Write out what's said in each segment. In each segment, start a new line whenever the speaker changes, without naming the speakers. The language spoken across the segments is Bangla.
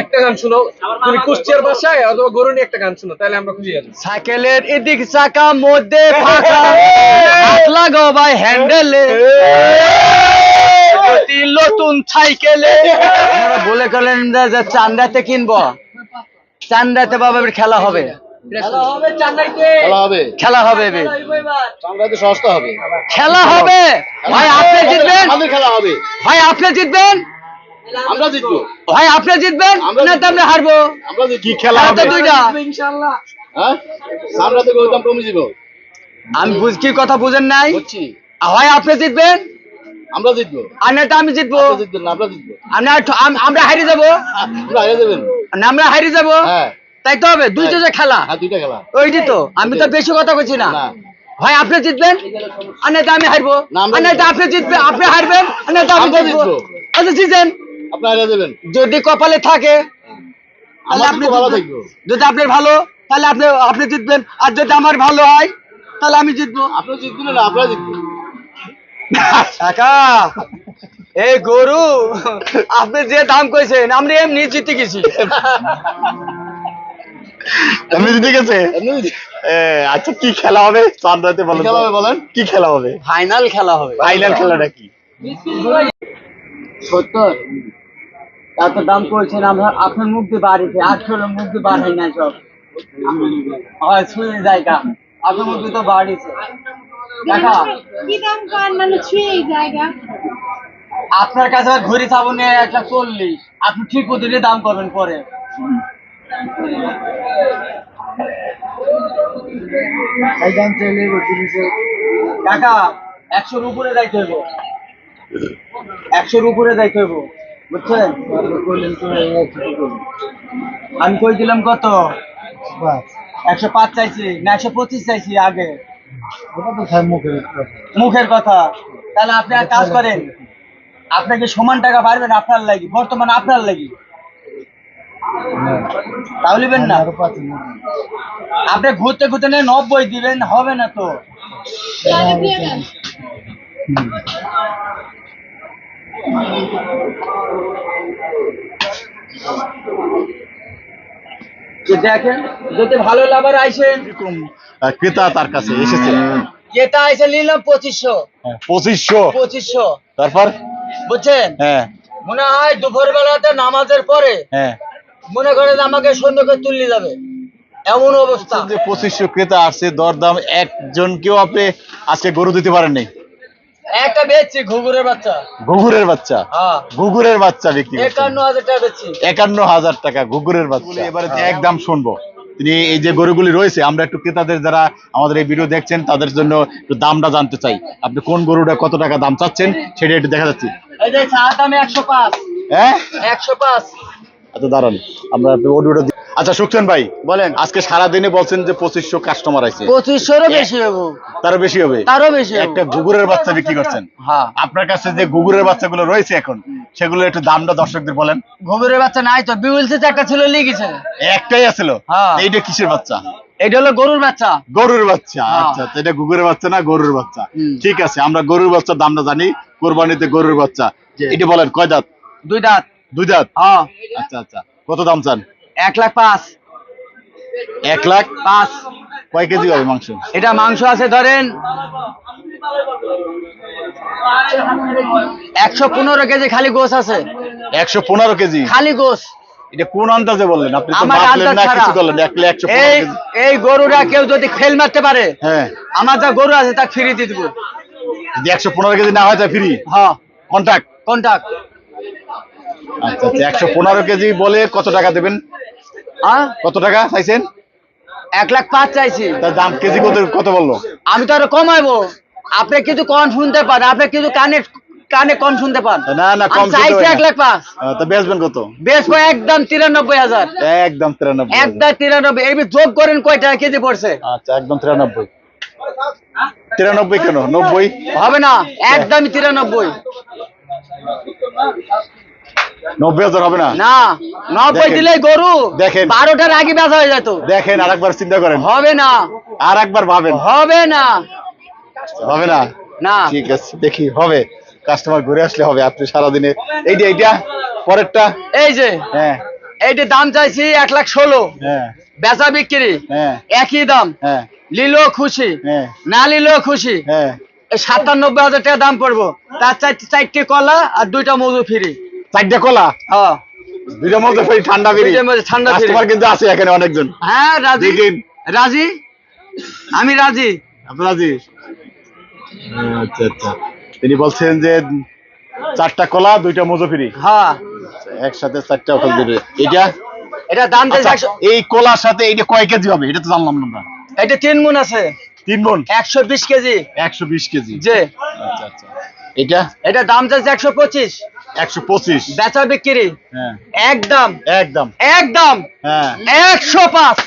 একটা গান শুনো তুমি কুষ্টিয়ার ভাষায় অথবা গরু নিয়ে একটা গান শুনো তাহলে আমরা খুশি আছি
সাইকেলের এদিক চাকা মধ্যে ফাঁকা হাত লাগাও ভাই হ্যান্ডেলে গতি নতুন সাইকেলে বলে গেলেন যে চান্দাতে কিনবো। চান্দাতে বাবা খেলা হবে।
খেলা হবে
খেলা হবে। এবার।
চামড়াতে সস্তা হবে।
খেলা হবে। ভাই আপনি জিতবেন।
আমাদের খেলা হবে।
ভাই আপনি জিতবেন।
আমরা জিতবো।
ভাই আপনি জিতবেন? না তো আমরা হারবো।
আমরা
কি খেলা হবে? দুইটা।
হ্যাঁ? দাম কমে দিব
আমি বুঝ কি কথা বুঝেন নাই? হয় আপনি জিতবেন?
আমরা জিতবো।
আর না তো আমি জিতবো।
জিতবেন আমরা জিতবো।
আমরা আমরা হারিয়ে যাব।
আমরা হারিয়ে দেবেন
না আমরা হারিয়ে যাব।
হ্যাঁ।
তাই তো হবে দুইটা যে খেলা।
হ্যাঁ দুইটা খেলা।
ওইটি তো। আমি তো বেশি কথা কইছি না। ভাই আপনি জিতবেন? আর না তো আমি হারবো। আর না তো আপনি জিতবেন আপনি হারবেন আর না তো আমি জিতবো। আচ্ছা জিতেন।
আপনি দেবেন?
যদি কপালে থাকে তাহলে আপনি
ভালো থাকব।
যদি আপনার ভালো তাহলে আপনি আপনি জিতবেন। আর যদি আমার ভালো হয় তাহলে আমি জিতবো।
আপনি জিতবেন না আমরা জিতবো।
কাকা। এই গরু আপনি যে দাম কইছেন আমরা এমনি জিতে গেছি।
এমনি জিতে আচ্ছা কি খেলা হবে? বলেন
খেলা হবে বলেন?
কি খেলা হবে?
ফাইনাল খেলা হবে।
ফাইনাল খেলাটা কি?
সত্তর। এত দাম কইছেন আমরা আপনার মুখ দিয়ে বাড়িতে আটশো মুখ দিয়ে বাড়াই না সব। হয় ছুঁয়ে জায়গা আপনার মুখ দিয়ে তো বাড়িছে।
কি দাম মানে জায়গা
আপনার কাছে আবার ঘড়ি সাবুনে একটা চল্লিশ। আপনি ঠিক দিলে দাম করবেন পরে। কাকা একশোর উপরে যাইতে হইব। একশোর উপরে যাইতে হইব। বুঝছেন? আমি কই দিলাম কত? একশো পাঁচ চাইছি না একশো পঁচিশ চাইছি আগে। মুখের কথা। তাহলে আপনি এক কাজ করেন। আপনাকে সমান টাকা পারবেন আপনার লাগি বর্তমান আপনার লাগি। তাহলে না। আপনি ঘুরতে ঘুরতে নিয়ে নব্বই দিবেন হবে না তো।
তাহলে দিয়ে দেন
যে দেখেন যদি ভালো লাভার আইসেন
ক্রেতা তার কাছে এসেছে।
যেটা আইসে নিলাম পঁচিশশো।
হ্যাঁ, পঁচিশশো?
পঁচিশশো।
তারপর?
বুঝছেন?
হ্যাঁ।
মনে হয় দুপুর বেলাতে নামাজের পরে
হ্যাঁ।
মনে করে যে আমাকে সুন্দর করে তুললে যাবে। এমন অবস্থা।
যে পঁচিশশো ক্রেতা আসছে দরদাম একজনকেও আপনি আজকে গরু দিতে পারেন নাই
একটা বেচছি ঘুঘুরের বাচ্চা।
ঘুঘুরের বাচ্চা?
হ্যাঁ।
ঘুঘুরের বাচ্চা বিক্রি
একান্ন হাজার টাকা বেচছি।
একান্ন হাজার টাকা ঘুঘুরের বাচ্চা। এবারে একদম শুনব। তিনি এই যে গরুগুলি রয়েছে আমরা একটু ক্রেতাদের যারা আমাদের এই ভিডিও দেখছেন তাদের জন্য একটু দামটা জানতে চাই। আপনি কোন গরুটা কত টাকা দাম চাচ্ছেন সেটা একটু দেখা যাচ্ছে।
এই যে চা দামে একশো পাঁচ।
হ্যাঁ?
একশো পাঁচ।
আচ্ছা দাঁড়ান আমরা অডিওটা। আচ্ছা সুখছেন ভাই বলেন আজকে সারা দিনে বলছেন যে পঁচিশশো কাস্টমার আছে।
পঁচিশশোরও বেশি হব।
তারও বেশি হবে?
তারও বেশি
একটা গুগুরের বাচ্চা বিক্রি করছেন।
হ্যাঁ।
আপনার কাছে যে গুগুরের বাচ্চাগুলো রয়েছে এখন সেগুলো একটু দামটা দর্শকদের বলেন।
ঘুঘুরের বাচ্চা নাই তো বিউলসে একটা ছিল লিখেছে।
একটাই আছিল?
হ্যাঁ।
এইটা কিসের বাচ্চা?
এটা হলো গরুর বাচ্চা।
গরুর বাচ্চা
হ্যাঁ।
আচ্ছা আচ্ছা, এটা গুগুরের বাচ্চা না গরুর বাচ্চা? ঠিক আছে আমরা গরুর বাচ্চার দামটা জানি কোরবানিতে গরুর বাচ্চা। এটা বলেন কয় দাঁত?
দুই দাঁত।
দুই দাঁত?
হ্যাঁ।
আচ্ছা আচ্ছা কত দাম চান?
এক লাখ পাঁচ।
এক লাখ
পাঁচ।
কয় কেজি হবে মাংস?
এটা মাংস আছে ধরেন একশো পনেরো কেজি খালি গোস আছে।
একশো পনেরো কেজি?
খালি গোস।
এটা কোন আন্দাজে বললেন? আপনি
আমার আন্দাজ এই গরুরা কেউ যদি ফেল মারতে পারে
হ্যাঁ।
আমার যা গরু আছে তা ফিরিয়ে দিয়ে দেবো।
যদি একশো পনেরো কেজি না হয় তা ফ্রি?
হ্যাঁ।
কন্ট্যাক্ট
কন্টাক্ট
আচ্ছা আচ্ছা একশো পনেরো কেজি বলে কত টাকা দেবেন?
হ্যাঁ?
কত টাকা চাইছেন?
এক লাখ পাঁচ চাইছি।
তার দাম কেজি কত কত বলল?
আমি তো আরও কমাইবো। আপনি কিছু কম শুনতে পান আপনি কিছু কানে কানে কম শুনতে পান।
না না কম
চাইছি এক লাখ পাঁচ।
তা বেচবেন কত?
কয় একদম তিরানব্বই হাজার।
একদম তিরানব্বই
একদম তিরানব্বই। এই যোগ করেন কয় টাকা কেজি পড়ছে?
আচ্ছা একদম তিরানব্বই। তিরানব্বই কেন? নব্বই?
হবে না একদমই তিরানব্বই।
নব্বই হাজার হবে না?
না নব্বই
দেখেন।
দিলেই গরু।
দেখেন।
বারোটার আগে বেচা হয়ে যেত
দেখেন আর একবার চিন্তা করেন।
হবে না।
আর একবার ভাবেন।
হবে না।
হবে না?
না।
ঠিক আছে দেখি হবে। কাস্টমার ঘুরে আসলে হবে আপনি সারাদিনে। এইটা এইটা পরেরটা?
এই যে
হ্যাঁ।
এইটি দাম চাইছি এক লাখ ষোলো।
হ্যাঁ।
বেচা বিক্রি
হ্যাঁ।
একই দাম।
হ্যাঁ।
লিলেও খুশি
হ্যাঁ।
না নিলেও খুশি।
হ্যাঁ।
এই সাতানব্বই হাজার টাকা দাম পড়ব। তার চারটি চারটি কলা আর দুইটা মজু ফ্রি।
চারটে কলা?
হ্যাঁ।
দুইটার মধ্যে ফ্রি ঠান্ডা ফ্রি
ঠান্ডা।
কাস্টমার কিন্তু আছে এখানে অনেকজন।
হ্যাঁ রাজি। রাজি? আমি রাজি।
আপনারা জি আচ্ছা আচ্ছা। তিনি বলছেন যে চারটা কলা দুইটা মজো ফ্রি
হ্যাঁ
একসাথে চারটা দেবে এটা
এটা দাম
আচ্ছা, এই কলার সাথে এটা কয় কেজি হবে? এটা তো জানলাম না
এটা তিন মন আছে।
তিন মন?
একশো বিশ কেজি।
একশো বিশ কেজি।
যে
আচ্ছা আচ্ছা। এটা?
এটা দাম চাইছে একশো পঁচিশ।
একশো পঁচিশ।
বেচা বিক্রি?
হ্যাঁ।
একদম।
একদম।
একদম।
হ্যাঁ।
একশো পাঁচ।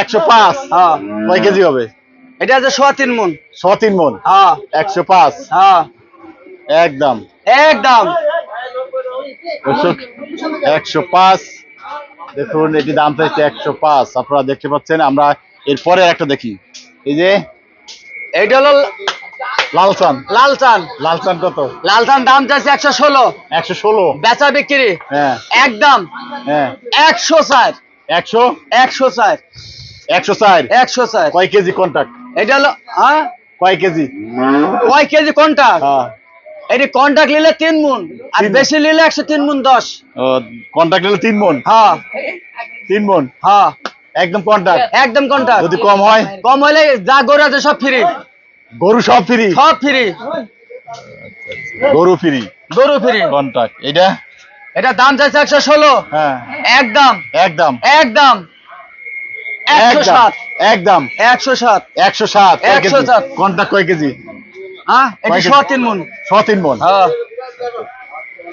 একশো পাঁচ।
হ্যাঁ।
কয় কেজি হবে?
এটা আছে সোয়া তিন মন।
ছ তিন মন? একশো পাঁচ। একদম।
একদম।
একশো পাঁচ। দেখুন এটি দাম চাইছে একশো পাঁচ। আপনারা দেখতে পাচ্ছেন আমরা এরপরে একটা দেখি। এই যে
এইটা হলো
লাল চান
লাল চান
লাল চান কত?
লাল চান দাম চাইছে একশো ষোলো।
একশো ষোলো?
বেচা বিক্রি?
হ্যাঁ।
একদম
হ্যাঁ।
একশো চার
একশো?
একশো চার
একশো চার
একশো চার
কয় কেজি কন্ট্যাক্ট
এটা হলো হ্যাঁ?
কয় কেজি?
কয় কেজি কন্টাক্ট?
হ্যাঁ।
এটি কন্টাক্ট নিলে তিন মুন আর বেশি নিলে একশো তিন মুন দশ।
কন্ট্যাক্ট নিলে তিন মন?
হ্যাঁ।
তিন মন?
হ্যাঁ।
একদম কন্ট্যাক্ট
একদম কন্টাক্ট।
যদি কম হয়?
কম হলে যা গরু আছে সব ফ্রি
গরু সব ফ্রি?
সব ফ্রি।
গরু ফ্রি।
গরু ফ্রি।
কন্ট্যাক্ট এটা
এটা দাম চাইছে একশো ষোলো।
হ্যাঁ।
একদম
একদম
একদম একশো সাত।
একদম
একশো সাত।
একশো সাত।
একশো সাত।
কন্ট্যাক্ট কয় কেজি?
হ্যাঁ? এটি
কয়
তিন মুন।
মন।
হ্যাঁ।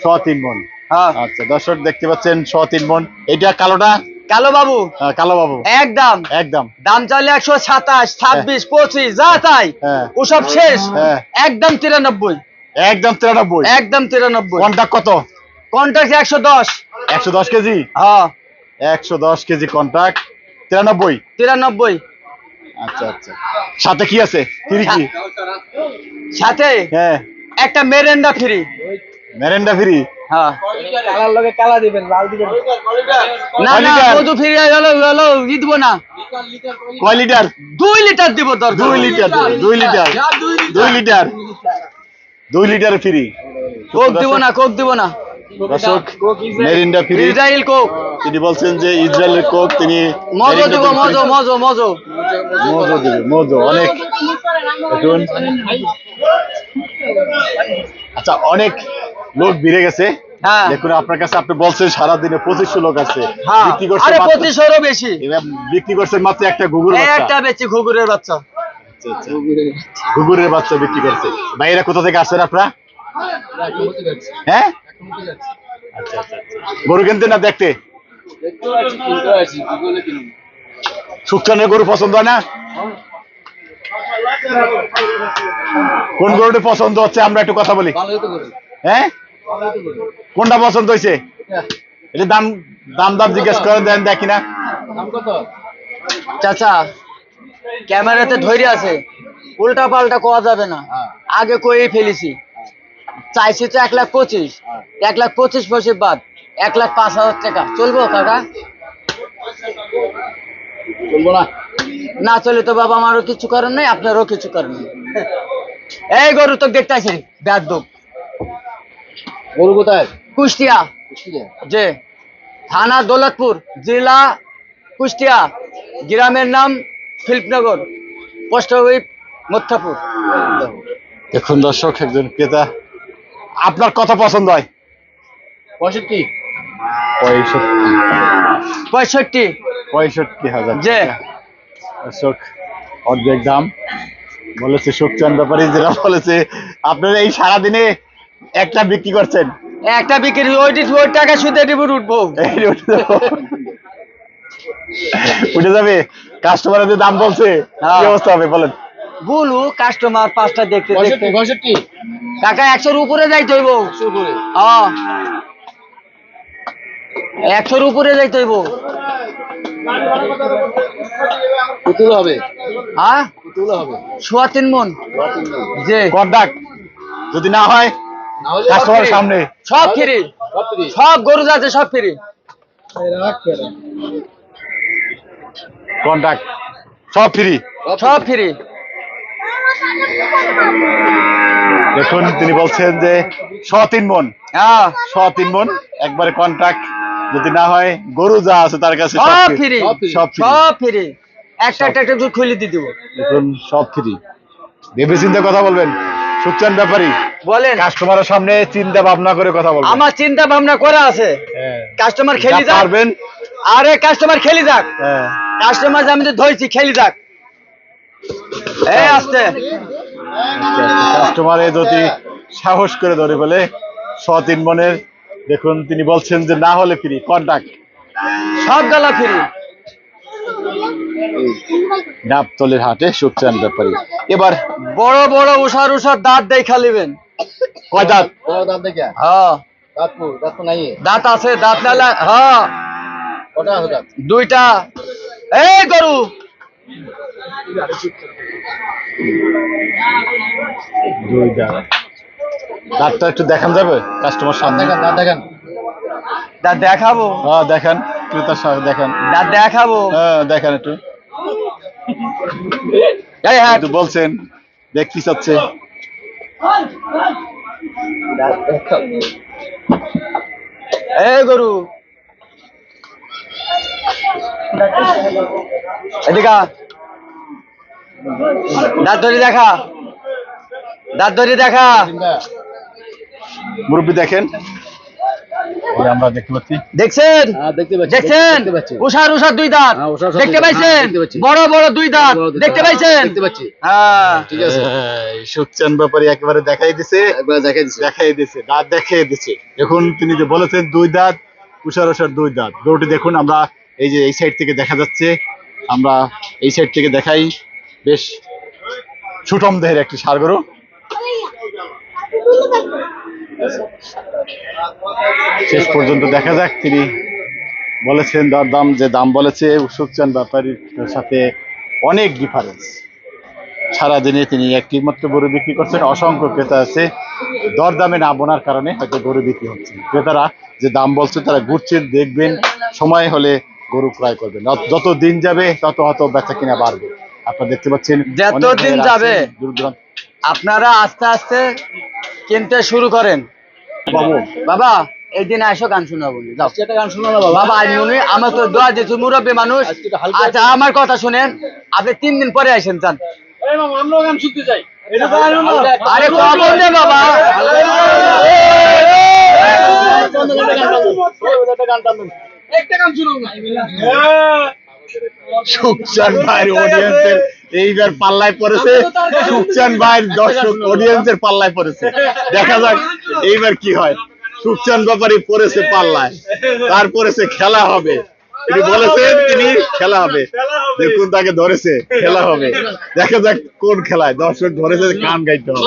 ছ তিন মন।
হ্যাঁ।
আচ্ছা দর্শক দেখতে পাচ্ছেন ছ তিন মন। এটা কালোটা?
কালো বাবু?
হ্যাঁ, কালো বাবু।
একদম।
একদম।
দাম চাইলে একশো সাতাশ ছাব্বিশ পঁচিশ যা তাই
হ্যাঁ।
ওসব শেষ।
হ্যাঁ।
একদম তিরানব্বই।
একদম তিরানব্বই।
একদম তিরানব্বই।
কন্ট্যাক্ট কত?
কন্ট্রাক্ট একশো দশ।
একশো দশ কেজি?
হ্যাঁ।
একশো দশ কেজি কন্ট্রাক্ট তিরানব্বই?
তিরানব্বই।
আচ্ছা আচ্ছা। সাথে কি আছে? ফ্রি কি?
সাথে?
হ্যাঁ।
একটা মেরেন্ডা ফ্রি
মেরেন্ডা ফ্রি
হ্যাঁ।
কালার লগে কালা দিবেন লাল দিবেন।
না
কয়
না? মধু ফ্রি হলো ই দিব না।
কয় লিটার
দুই লিটার দিব দরকার।
দুই লিটার দুই লিটার। দুই লিটার। দুই লিটার। ফ্রি।
কোক দিব না কোক দিব না।
দর্শক মেরিন্ডা ফ্রি।
Israel Coke.
তিনি বলছেন যে ইসরায়েলের কোক তিনি
মজো দিব মজো মজো মজো।
মজো দিবে মজো। অনেক দেখুন আচ্ছা অনেক লোক বেড়ে গেছে।
হ্যাঁ।
দেখুন আপনার কাছে আপনি বলছেন সারাদিনে পঁচিশশো লোক আছে।
হ্যাঁ।
বিক্রি করছেন
আরে
মাত্র-
বেশি।
বিক্রি করছেন মাত্র একটা গুগুর
একটা বেচি ঘুঘুরের বাচ্চা।
আচ্ছা, আচ্ছা। বাচ্চা বিক্রি করছে। ভাইয়েরা কোথা থেকে আসছেন আপনারা? হ্যাঁ? আচ্ছা আচ্ছা আচ্ছা। গরু কিনতে না দেখতে? সুকচানের গরু পছন্দ হয় না? কোন গরুটা পছন্দ হচ্ছে? আমরা একটু কথা বলি। হ্যাঁ? কোনটা পছন্দ হয়েছে এটা দাম দাম দাম জিজ্ঞেস করেন দেন দেখি না।
চাচা ক্যামেরাতে ধৈর্য আছে। উল্টা পাল্টা কোয়া যাবে না। আগে কই ফেলেছি। চাইছি তো এক লাখ পঁচিশ। এক লাখ পঁচিশ পঁচিশ বাদ। এক লাখ পাঁচ হাজার টাকা। চলবো কাকা?
চলবো না।
না চলে তো বাবা আমারও কিছু করেন নেই আপনারও কিছু করেন নেই। এই গরু তো দেখতে আছি ব্যাগ
গরু কোথায়?
কুষ্টিয়া। যে থানা দৌলতপুর জেলা কুষ্টিয়া। গ্রামের নাম শিল্পনগর পোস্ট অফিস মথুরাপুর।
দেখুন দর্শক একজন ক্রেতা। আপনার কত পছন্দ হয়?
পঁয়ষট্টি।
পঁয়ষট্টি।
পঁয়ষট্টি।
পঁয়ষট্টি হাজার
যে।
দর্শক অর্ধেক দাম। বলেছে সুখচান ব্যাপারী যেটা বলেছে আপনারা এই সারাদিনে একটা বিক্রি করছেন?
একটা বিক্রি ওইটি ওই টাকা সুদে ডিবুর উঠবো।
উঠে যাবে? কাস্টমারের যে দাম বলছে
হ্যাঁ।
কি অবস্থা হবে বলেন?
বলু কাস্টমার পাঁচটা দেখতে দেখতে। কাকা একশোর উপরে যাইতে হইব।
উপরে।
হ্যাঁ। একশোর উপরে যাইতে হইব।
পুতুল হবে।
হ্যাঁ?
পুতুল হবে।
সোয়া তিন মন। যে।
কন্ট্যাক্ট যদি না হয় সামনে
সব ফ্রি
সব
গরু যাচ্ছে সব ফ্রি
সব ফ্রি
সব ফ্রি
দেখুন তিনি বলছেন যে শ তিন মন
হ্যাঁ
শ তিন মন একবারে কন্ট্রাক্ট যদি না হয় গরু যা আছে তার কাছে
সব ফ্রি
সব ফ্রি
সব ফ্রি একটা একটা একটা দুধ খুলে দিয়ে দিব
দেখুন সব ফ্রি ভেবে চিন্তে কথা বলবেন ব্যাপারী
বলেন।
কাস্টমারের সামনে চিন্তা ভাবনা করে কথা বলবেন।
আমার চিন্তা ভাবনা করা আছে।
হ্যাঁ।
কাস্টমার খেলি যাক।
পারবেন।
আরে কাস্টমার খেলি যাক।
হ্যাঁ।
কাস্টমার যে আমি তো ধরছি খেলি যাক। এই আসতে।
কাস্টমারে যদি সাহস করে ধরে বলে শ তিন মনের দেখুন তিনি বলছেন যে না হলে ফ্রি কন্ট্যাক্ট
সব গালা ফ্রি
ডাবতলের হাটে সুচান ব্যাপারী। এবার
বড় বড় উষার উষার দাঁত দেই খালিবেন
কয় দাঁত?
বড় দাঁত দেখে?
হ্যাঁ।
দাঁতপুর দাঁত তো নাই
দাঁত আছে দাঁত নালা হ্যাঁ। দুইটা। এই গরু।
দুই দাঁত দাঁতটা একটু দেখান যাবে কাস্টমার সামনে।
দাঁত দেখেন।
দাঁত দেখাবো।
হ্যাঁ দেখান। ক্রেতার সামনে দেখান।
দাঁত দেখাবো।
হ্যাঁ দেখান একটু।
হ্যাঁ
বলছেন দেখতে চাচ্ছে।
গরু। এদিকে। দাঁত ধরে দেখা। দাঁত ধরে দেখা।
মুরব্বী দেখেন। আমরা দেখতে পাচ্ছি।
দেখছেন?
হ্যাঁ দেখতে পাচ্ছি
দেখছেন? উষার উষার দুই দাঁত।
হ্যাঁ,
দেখতে পাইছেন?
হ্যাঁ।
বড় বড় দুই দাঁত। দেখতে পাইছেন? হ্যাঁ।
ঠিক আছে।
ব্যাপারী একেবারে দেখাই দিছে।
দেখাই
দিছে। দাঁত দেখিয়ে দিছে। দেখুন তিনি যে বলেছেন দুই দাঁত উষার উষার দুই দাঁত। দুটি দেখুন আমরা এই যে এই সাইড থেকে দেখা যাচ্ছে আমরা এই সাইড থেকে দেখাই। বেশ সুটম দেহের একটি সার গরু। শেষ পর্যন্ত দেখা যাক তিনি বলেছেন দর দাম যে দাম বলেছে সুকচান ব্যাপারীর সাথে অনেক ডিফারেন্স সারাদিনে তিনি একটি মাত্র গরু বিক্রি করছেন অসংখ্য ক্রেতা আছে। দরদামে না বোনার কারণে হয়তো গরু বিক্রি হচ্ছে ক্রেতারা যে দাম বলছে তারা ঘুরছেন দেখবেন সময় হলে গরু ক্রয় করবেন। যত- দিন যাবে তত হয়তো বেচা কিনা বাড়বে। আপনারা দেখতে পাচ্ছেন
যত দিন যাবে। আপনারা আস্তে আস্তে কিনতে শুরু করেন।
বাবু।
বাবা এই দিনে এসো গান শোনাবো
গান শোনো বাবা।
মনে আমার তো দোয়া দিচ্ছি মুরব্বী মানুষ। আচ্ছা আমার কথা শুনেন। আপনি তিন দিন পরে আসেন চান আরে কখন রে বাবা?
সুকচান ভাইয়ের অডিয়েন্সের এইবার পাল্লায় পড়েছে সুকচান ভাইয়ের দর্শক অডিয়েন্সের পাল্লায় পড়েছে দেখা যাক এইবার কি হয় সুকচান ব্যাপারী পড়েছে পাল্লায় তারপরে সে খেলা হবে তিনি বলেছেন তিনি খেলা হবে দেখুন তাকে ধরেছে খেলা হবে দেখা যাক কোন খেলায় দর্শক ধরেছে কান গাইতে হবে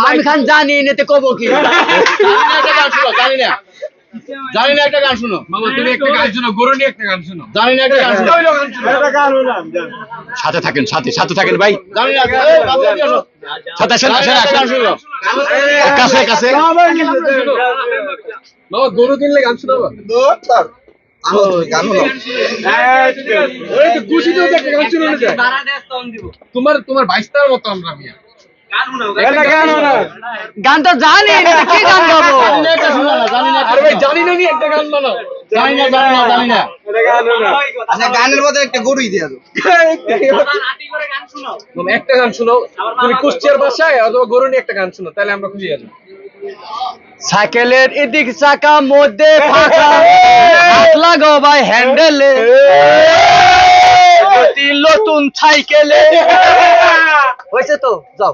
আমি খান জানি নেতে কব কি
গান জানি না জানি না একটা গান শোনো।
মামা তুমি একটা গান শোনো গরু নিয়ে একটা গান শোনো।
জানি না একটা গান শোনো।
সাথে থাকেন সাথে সাথে থাকেন ভাই।
জানি না এই বাবু এদিকে আসো।
সাথে আসেন আসেন
একটা গান
আসেন।
শোনো।
কাছে কাছে।
মামা গরু কিনলে গান শোনাবো একটা গান যায়। তোমার তোমার বাইশটার মতো আমরা মিয়া।
গান তো জানি কি গান গাবো?
জানি না একটা শোনো না জানি না একটা
আরে ভাই
শোনো।
জানি না নি একটা গান বানাও।
জানি না জানি না জানি না।
আচ্ছা গানের মধ্যে একটা গরুই দিয়ে
একটা গান শোনো তুমি কুষ্টিয়ার বাসায় অথবা গরু নিয়ে একটা গান শোনো তাহলে আমরা খুশি আছি
সাইকেলের এদিক চাকা মধ্যে ফাঁকা। হাত লাগাও ভাই হ্যান্ডেলে। অতি নতুন সাইকেলে। হয়েছে তো যাও।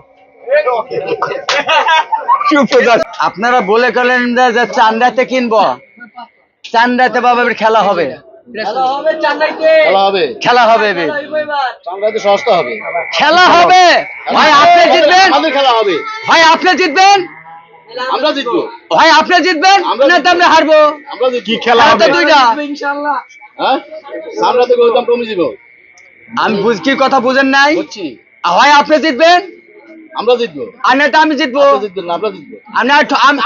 আপনারা বলে গেলেন যে- চান্দাতে কিনবো। চান্দাতে বাবা খেলা হবে।
খেলা হবে সস্তা হবে।
খেলা হবে। ভাই আপনি জিতবেন?
খেলা হবে।
ভাই আপনি জিতবেন?
আমরা জিতবো।
ভাই আপনি জিতবেন?
আমরা
না তো আমরা হারবো।
আমরা
কি খেলা হবে?
দুইটা।
হ্যাঁ? গৌতম কমে
আমি বুঝ কি কথা বুঝেন নাই?
বুঝছি।
হয় আপনি জিতবেন?
আমরা জিতবো।
আর না তো আমি জিতবো।
জিতবেন আমরা জিতবো।
আমরা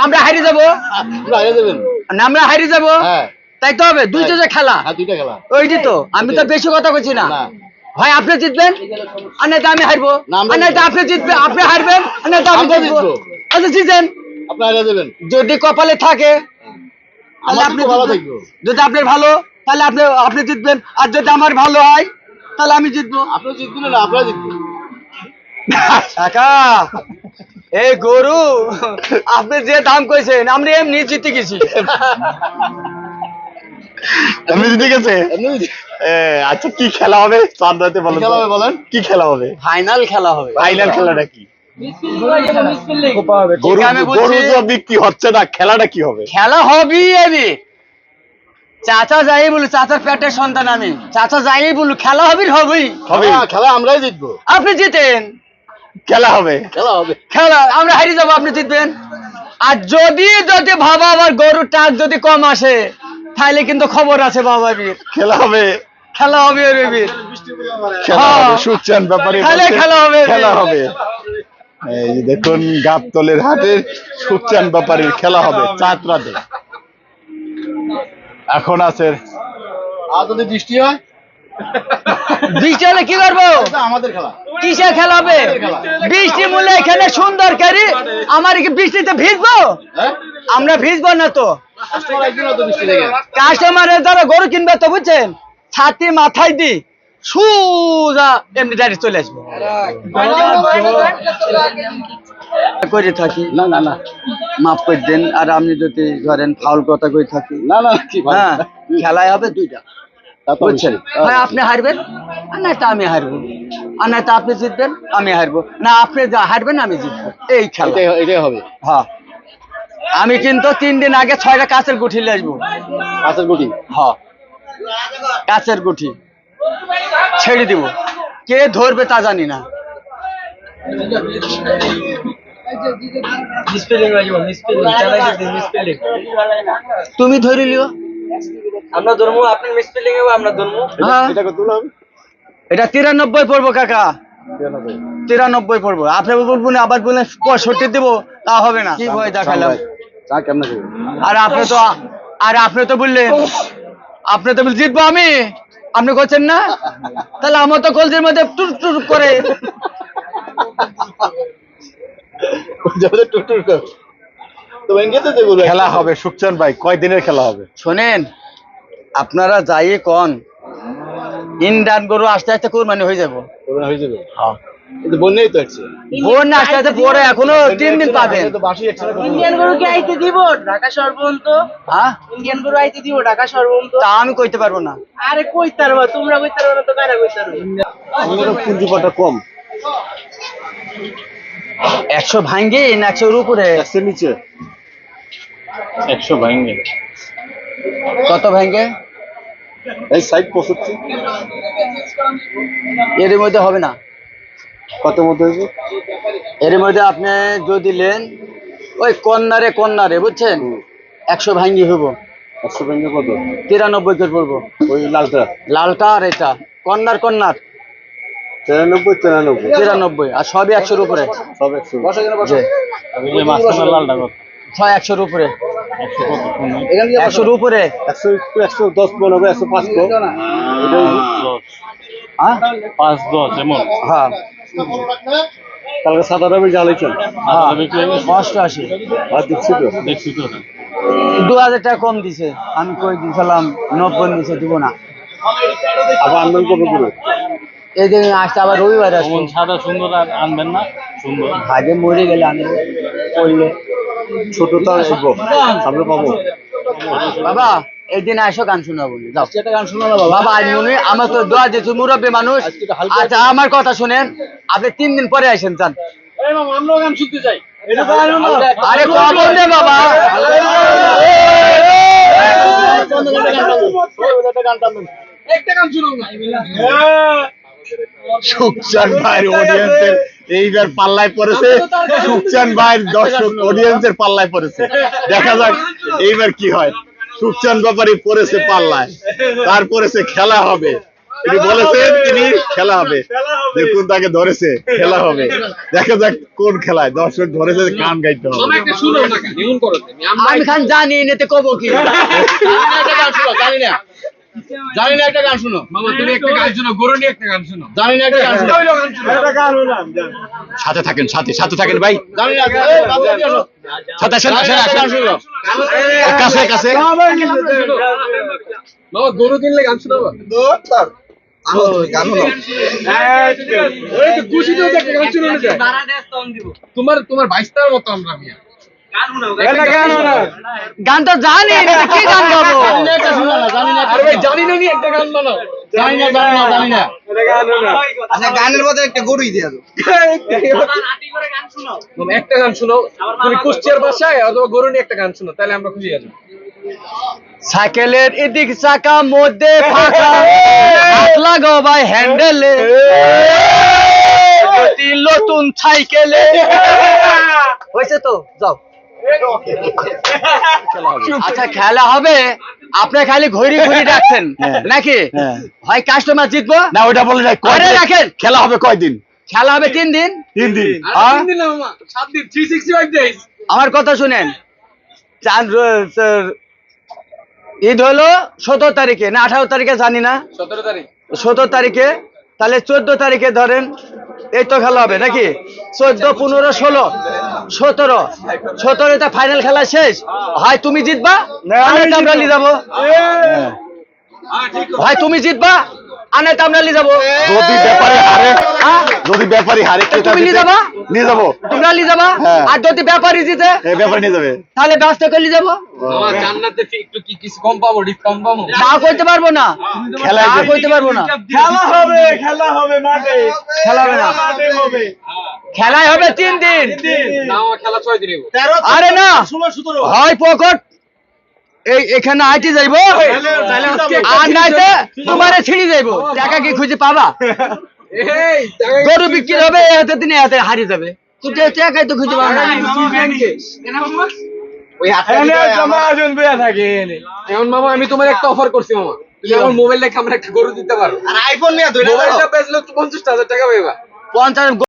আমরা হারিয়ে যাব।
আপনি হারিয়ে যাবেন।
না আমরা হারিয়ে যাব।
হ্যাঁ।
তাই তো হবে দুইটা যে খেলা।
হ্যাঁ দুইটা খেলা।
তো আমি তো বেশি কথা বলছি না।
না।
হয় আপনি জিতবেন? আর তো আমি হারবো। আর তো আপনি জিতবেন আপনি হারবেন আর তো আমি জিতবো। আচ্ছা জিতেন।
আপনি হারিয়ে যাবেন।
যদি কপালে থাকে তাহলে আপনি
ভালো। থাকব।
যদি আপনার ভালো তাহলে আপনি আপনি জিতবেন। আর যদি আমার ভালো হয় তাহলে আমি জিতবো।
আপনি জিতবেন না আপনারা জিতবেন
কাকা এই গরু আপনি যে দাম কইছেন আমরা এমনি জিতে গেছি।
এমনি জিতে আচ্ছা কি খেলা হবে? চাঁদ রাতে বলেন
খেলা হবে বলেন?
কি খেলা হবে?
ফাইনাল খেলা হবে।
ফাইনাল খেলাটা কি? গরু
ঠিক আমি বলছি।
গরু তো বিক্রি হচ্ছে না খেলাটা কি হবে?
খেলা হবেই এবি চাচা যাই বলু চাচার পেটের সন্তান আমি। চাচা যাই বলু খেলা হবে হবেই।
হবে
খেলা- খেলা আমরাই জিতবো।
আপনি জিতেন।
খেলা হবে।
খেলা হবে।
খেলা আমরা হারিয়ে যাব আপনি জিতবেন। আর যদি যদি বাবা আমার গরুর টাক যদি কম আসে তাহলে কিন্তু খবর আছে বাবা বীর
খেলা হবে।
খেলা হবে রে বীর
খেলা। হবে সুখচান ব্যাপারে
খেলে খেলা হবে।
খেলা হবে। এই দেখুন গাবতলের হাটের সুখচান ব্যাপারের খেলা হবে চাঁদ রাতে এখন আছে।
আর যদি বৃষ্টি হয়?
বৃষ্টি হলে কি করব?
আমাদের খেলা।
কিসে খেলা হবে? বৃষ্টি মূলে এখানে সুন্দর কারি আমার কি বৃষ্টিতে ভিজবো?
হ্যাঁ?
আমরা ভিজবো না তো। কাস্টমারের যারা গরু কিনবে তো বুঝছেন? ছাতি মাথায় দি সুজা এমনি ডাইরেক্ট চলে আসব। করে থাকি।
না না না।
মাফ করে দেন আর আপনি যদি ধরেন ফাউল কথা কই থাকি।
না না
হ্যাঁ খেলায় হবে দুইটা। বুঝছেন। হয় আপনি হারবেন? আর না তো আমি হারবো। আর না তো আপনি জিতবেন আমি হারবো। না আপনি হারবেন আমি জিতবো। এই খেলা।
এটাই হবে।
হ্যাঁ। আমি কিন্তু তিন দিন আগে ছয়টা কাছের গুঠি নিয়ে আসব।
কাঁচের গুটি?
হ্যাঁ। কাছের গুঠি ছেড়ে দিব। কে ধরবে তা জানি না। তুমি ধরে লিও
আমরা আপনার আমরা ধরবো
হ্যাঁ।
এটা কত হবে
এটা তিরানব্বই পড়ব কাকা। তিরানব্বই। পড়ব। আপনি বলবেন আবার বললেন পঁয়ষট্টি দেবো তা হবে না। কি ভয় দেখালাম।
কেমন
আর আপনি তো আর আপনি তো বললেন আপনি তো জিতবো আমি? আপনি করছেন না? তাহলে আমার তো কলজের মধ্যে টুর টুর করে।
যাবে টুটুর কর। তো
খেলা হবে সুখচান ভাই কয় দিনের খেলা হবে?
শোনেন আপনারা যাই কন ইন্ডিয়ান গরু আস্তে আস্তে কোরবানি হয়ে যাব।
হয়ে যাবে? কিন্তু বন্যাই তো আসছে
বোন আস্তে আস্তে পরে এখনও তিন দিন পাবেন।
তো বাসি একসাথে করব।
ইন্ডিয়ান গরুকে আইতে দিব? ঢাকা সর্বন্ত
হ্যাঁ?
ইন্ডিয়ান গরু আইতে দিব ঢাকা সর্বন্ত
তা আমি কইতে পারব না।
আরে কই তারবা তোমরা কই তারবা না তো কারা কই তারবা
পুঁজিপাটা কম।
একশো ভাঙ্গে না একশোর উপরে?
একশোর নিচে।
একশো ভাঙ্গে।
কত ভাঙ্গে?
এই সাইড পঁচাত্তর
এর মধ্যে হবে না?
কত মতো হয়েছে
এর মধ্যে আপনি যদি নেন ওই কন্যারে কন্যারে বুঝছেন? একশো ভাঙ্গি হইব।
একশো ভেঙ্গে কত?
তিরানব্বই করে পড়ব।
ওই লালটা।
লালটা আর এটা। কন্যার কন্যার।
তিরানব্বই তিরানব্বই।
তিরানব্বই। আর সবই একশোর উপরে।
সব একশো
জি। ছয় একশোর উপরে। একশোর উপরে।
একশো একশো দশ মন হবে একশো পাঁচ
হ্যাঁ?
পাঁচ দশ এমন?
হ্যাঁ।
কালকে আট আমি জ্বালাইছেন
হ্যাঁ অষ্টআশি।
আর দেখছি তো।
দেখছি তো।
দু হাজার টাকা কম দিছে। আমি কই দিয়েছিলাম নব্বই দিছে দিব না।
আবার আনবেন কবে করে?
এই দিন আসতে আবার রবিবার আসব
এমন সাদা সুন্দর আর আনবেন না? সুন্দর।
ভাগে মরে গেলে আমি করলে
ছোট তো সামনে পাবো।
বাবা এই দিন আসো গান শোনাবো। যাও। গান শোনাবো বাবা। মনে আমার তো দোয়া দিচ্ছি মুরব্বী মানুষ আচ্ছা আমার কথা শুনেন। আপনি তিন দিন পরে আসেন চান আরে কখন রে বাবা।
সুখচান ভাইয়ের অডিয়েন্সের এইবার পাল্লায় পড়েছে সুখচান ভাইয়ের দর্শক অডিয়েন্সের পাল্লায় পড়েছে দেখা যাক এইবার কি হয় সুখচান ব্যাপারী পড়েছে পাল্লায় তারপরে সে খেলা হবে তিনি বলেছেন তিনি খেলা হবে দেখুন তাকে ধরেছে খেলা হবে দেখা যাক কোন খেলায় দর্শক ধরেছে গান গাইতে হবে
কেন কেন?
আমি খান জানি নেতে কব কি
জানি না জানি না একটা গান শুনো।
তুমি একটা গান শোনো গরু নিয়ে একটা গান শোনো।
জানি না একটা গান শুনো।
সাথে থাকেন সাথে সাথে থাকেন ভাই।
জানি না এই, বাবু, এদিকে আসো।
সাথে আসেন আসেন
একটা গান
আসেন।
শুনো।
কাছে কাছে।
মামা গরু কিনলে গান শোনাবো
আনো তুমি গান হলো।
ওই তো খুশিতেও তো একটা গান শোনানো যায়। তোমার তোমার বাইশটার মতো আমরা মিয়া। গান
তো জানি কি গান গাবো
জানি না একটা শুনো না জানি না
আরে ভাই জানি না নি একটা গান বানাও
জানি না জানি না জানি না।
আচ্ছা গানের বদলে একটা গরুই দিয়ে
একটা গান শোনাও তুমি কুষ্টিয়ার বাসায় অথবা গরু নিয়ে একটা গান শোনো তাহলে আমরা খুশি আছি
সাইকেলের এদিক চাকা মধ্যে ফাঁকা। ভাই হ্যান্ডেলে নতুন সাইকেলে। হয়েছে তো যাও। আচ্ছা খেলা হবে। আপনি খালি ঘুরি ডাকছেন
হ্যাঁ।
নাকি?
হ্যাঁ।
হয় কাস্টমার জিতবো?
না ওটা বলে
রাখেন।
খেলা হবে কয়দিন?
খেলা হবে তিন দিন?
তিন দিন।
ডেজ
আমার কথা শুনেন। চাঁদ ঈদ হলো সতেরো তারিখে না আঠারো তারিখে জানি না।
সতেরো তারিখ।
সতেরো তারিখে তাহলে চোদ্দ তারিখে ধরেন এই তো খেলা হবে নাকি? চোদ্দ পনেরো ষোলো সতেরো। এটা ফাইনাল খেলা শেষ? হয় তুমি জিতবা? আনাইতে আমরা নিয়ে যাব। ভাই তুমি জিতবা? আনাইতে আমরা নিয়ে যাব।
যদি ব্যাপারে হারে
হ্যাঁ?
যদি ব্যাপারী হারে
তুমি নিয়ে যাবা?
নিয়ে যাব।
তোমরা নিয়ে যাবা। আর যদি ব্যাপারই জিতে
এই নিয়ে যাবে।
তাহলে ব্যস্ত করে নিয়ে যাব।
জান্নাতে একটু কি কিছু কম পাবো ডিসকাউন্ট পাবো?
তা করতে পারব না।
খেলায়
করতে পারব না।
খেলা হবে খেলা হবে মাঠে।
খেলা হবে না। খেলায় হবে তিন দিন।
খেলা ছয় দিন
আরে না। হয় পকট এই এখানে আইটি যাইব? আর নাইতে তোমারে ছিড়ি যাইব। টাকা কি খুঁজে পাবা? গরু বিক্রি হবে এ হাতে দিনে এ হাতে হারিয়ে যাবে। তুই টাকাই তো খুঁজে পাবা না।
ওই হাতে
এখন মামা আমি তোমার একটা অফার করছি মামা। তুমি আমার মোবাইল রেখে আমরা একটা গরু দিতে পারো।
আর আইফোন নিয়ে
মোবাইলটা বেচলে পঞ্চাশ হাজার টাকা পাইবা।
পঞ্চাশ